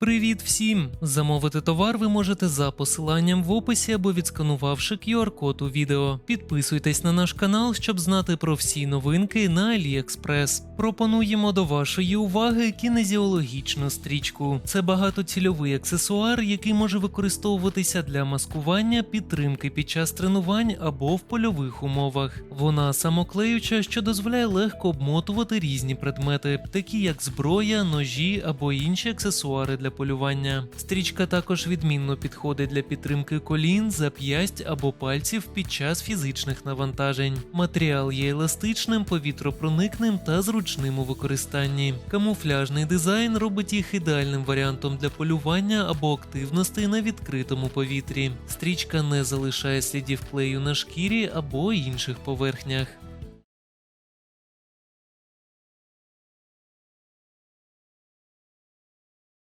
Привіт всім! Замовити товар ви можете за посиланням в описі або відсканувавши QR-код у відео. Підписуйтесь на наш канал, щоб знати про всі новинки на AliExpress. Пропонуємо до вашої уваги кінезіологічну стрічку. Це багатоцільовий аксесуар, який може використовуватися для маскування, підтримки під час тренувань або в польових умовах. Вона самоклеюча, що дозволяє легко обмотувати різні предмети, такі як зброя, ножі або інші аксесуари для полювання. Стрічка також відмінно підходить для підтримки колін, зап'ясть або пальців під час фізичних навантажень. Матеріал є еластичним, повітропроникним та зручним у використанні. Камуфляжний дизайн робить їх ідеальним варіантом для полювання або активностей на відкритому повітрі. Стрічка не залишає слідів клею на шкірі або інших поверхнях.